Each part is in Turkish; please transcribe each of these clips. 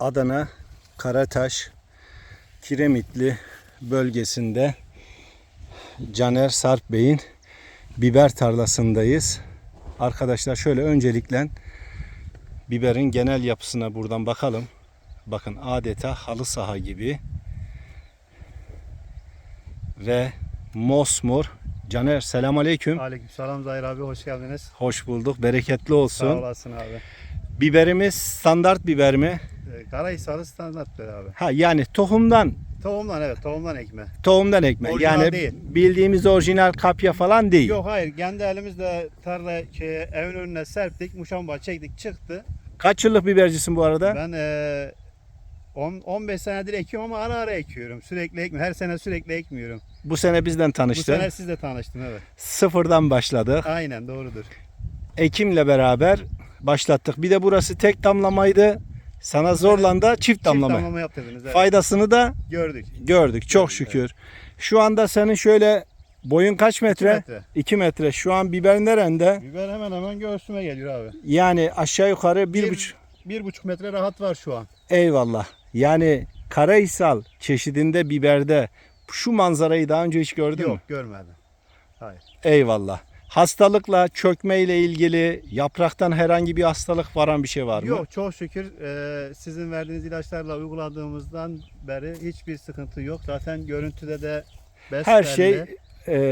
Adana Karataş Kiremitli bölgesinde Caner Sarp Bey'in biber tarlasındayız. Arkadaşlar şöyle öncelikle biberin genel yapısına buradan bakalım. Bakın adeta halı saha gibi ve mosmor. Caner selam aleyküm. Aleykümselam Zahir abi hoş geldiniz. Hoş bulduk. Bereketli Sağ olsun. olasın abi. Biberimiz standart biber mi? Karahisar'ı standart abi. Ha yani tohumdan Tohumdan evet tohumdan ekme. tohumdan ekme. Orijinal yani değil. bildiğimiz orijinal kapya falan değil. Yok hayır kendi elimizle tarla şey, evin önüne serptik muşamba çektik çıktı. Kaç yıllık bibercisin bu arada? Ben eee, on- 15 senedir ekiyorum ama ara ara ekiyorum. Sürekli ekmiyorum. Her sene sürekli ekmiyorum. Bu sene bizden Bu tanıştın. sene sizle tanıştım evet. Sıfırdan başladık. Aynen doğrudur. Ekim'le beraber başlattık. Bir de burası tek damlamaydı. Sana zorla çift damlama. Çift damlama yaptırdınız. Evet. Faydasını da Gördük. gördük çok Gördük, şükür. Şu anda senin şöyle boyun kaç metre? metre. 2 metre. Şu an biber nerede? Biber hemen hemen göğsüme geliyor abi. Yani aşağı yukarı bir Bir- buçuk. Bir buçuk metre rahat var şu an. Eyvallah. Yani Karahisal çeşidinde biberde şu manzarayı daha önce hiç gördün mü? Yok görmedim. Hayır. Eyvallah. Hastalıkla, çökmeyle ilgili yapraktan herhangi bir hastalık varan bir şey var mı? Yok çok şükür e, sizin verdiğiniz ilaçlarla uyguladığımızdan beri hiçbir sıkıntı yok. Zaten görüntüde de Her besbelli. şey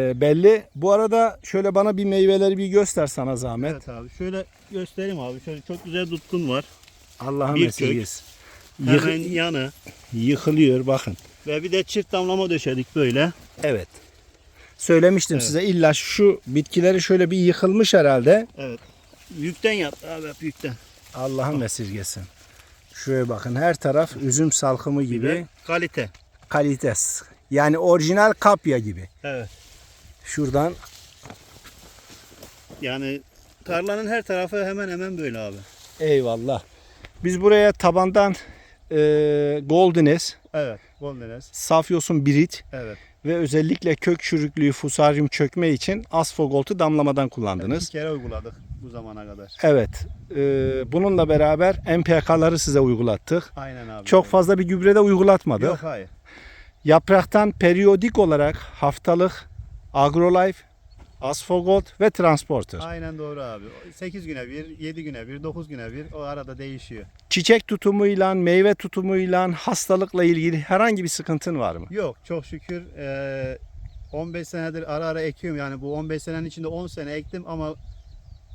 e, belli. Bu arada şöyle bana bir meyveleri bir göster sana zahmet. Evet abi şöyle göstereyim abi. Şöyle çok güzel tutkun var. Allah'ım Bir esirgesin. Hemen yanı yıkılıyor bakın. ve bir de çift damlama döşedik böyle. Evet. Söylemiştim Evet. size illa şu bitkileri şöyle bir yıkılmış herhalde. Evet. Yükten yattı abi hep yükten. Allah'ım esirgesin. Şuraya bakın her taraf üzüm salkımı gibi Ve kalite. kalites. Yani orijinal kapya gibi. Evet. Şuradan Yani tarlanın her tarafı hemen hemen böyle abi. eyvallah. Biz buraya tabandan e, Goldenes, Evet. Goldenes. Safyosun Birit Evet. Ve özellikle kök çürüklüğü, fusaryum çökme için Asfogolt'u damlamadan kullandınız. İki kere uyguladık bu zamana kadar. Evet. e, bununla beraber MPK'ları size uygulattık. Aynen abi. Çok fazla bir gübre de uygulatmadık. Yok hayır. Yapraktan periyodik olarak haftalık Agrolife, Asfogold ve Transporter. Aynen doğru abi. 8 güne bir, 7 güne bir, 9 güne bir o arada değişiyor. Çiçek tutumuyla, meyve tutumuyla, hastalıkla ilgili herhangi bir sıkıntın var mı? Yok çok şükür eee, 15 senedir ara ara ekiyorum yani bu 15 senenin içinde 10 sene ektim ama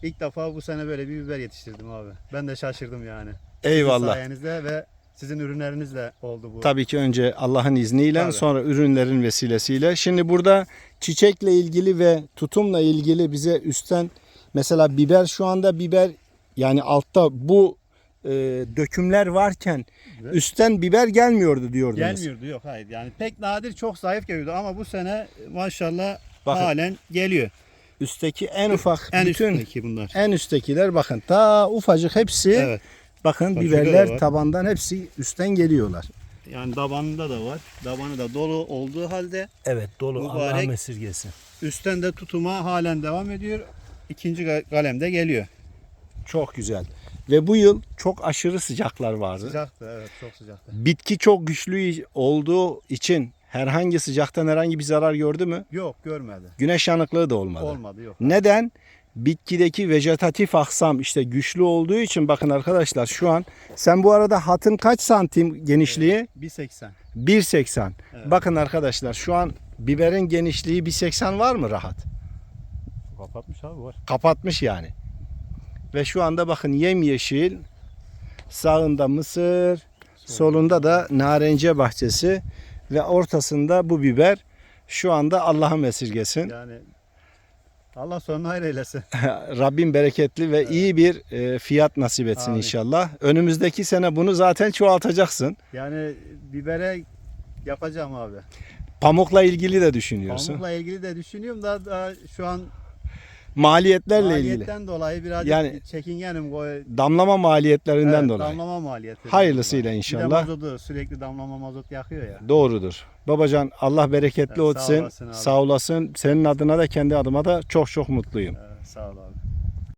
ilk defa bu sene böyle bir biber yetiştirdim abi. Ben de şaşırdım yani. Sizin Eyvallah. sayenizde ve sizin ürünlerinizle oldu bu. Tabii ki önce Allah'ın izniyle Tabii. sonra ürünlerin vesilesiyle. Şimdi burada çiçekle ilgili ve tutumla ilgili bize üstten mesela biber şu anda biber yani altta bu e, dökümler varken Evet. üstten biber gelmiyordu diyordunuz. Gelmiyordu yok hayır yani pek nadir çok zayıf geliyordu ama bu sene maşallah Bakın. halen geliyor. Üstteki en ufak En bütün üstteki bunlar. en üsttekiler bakın ta ufacık hepsi Evet. Bakın Bak biberler tabandan hepsi üstten geliyorlar. Yani tabanında da var. Tabanı da dolu olduğu halde Evet dolu Mübarek. Allah'ın esirgesin. üstten de tutuma halen devam ediyor. İkinci kalemde geliyor. Çok güzel. Ve bu yıl çok aşırı sıcaklar vardı. Sıcaktı evet çok sıcaktı. Bitki çok güçlü olduğu için herhangi sıcaktan herhangi bir zarar gördü mü? Yok görmedi. Güneş yanıklığı da olmadı. Olmadı yok. Neden? Bitkideki vejetatif aksam işte güçlü olduğu için bakın arkadaşlar şu an sen bu arada hatın kaç santim genişliği? 1.80. 1.80. Evet. Bakın arkadaşlar şu an biberin genişliği 1.80 var mı rahat? Kapatmış abi var. Kapatmış yani. Ve şu anda bakın yemyeşil sağında mısır, solunda da narenciye bahçesi ve ortasında bu biber şu anda Allah'ım esirgesin. Yani Allah sonunu hayır eylesin. Rabbim bereketli ve iyi bir e, fiyat nasip etsin Amin. inşallah. Önümüzdeki sene bunu zaten çoğaltacaksın. Yani bibere yapacağım abi. Pamukla ilgili de düşünüyorsun. Pamukla ilgili de düşünüyorum da daha şu an Maliyetlerle ilgili. maliyetten dolayı birazcık Yani- çekingenim. O, Damlama maliyetlerinden Evet, dolayı. Damlama maliyeti. Hayırlısıyla Bir de inşallah. mazotu sürekli damlama mazot yakıyor ya. Doğrudur. Babacan Allah bereketli Evet, sağ olsun. olasın abi. Sağ olasın. Senin adına da kendi adıma da çok çok mutluyum. Evet, sağ ol abi.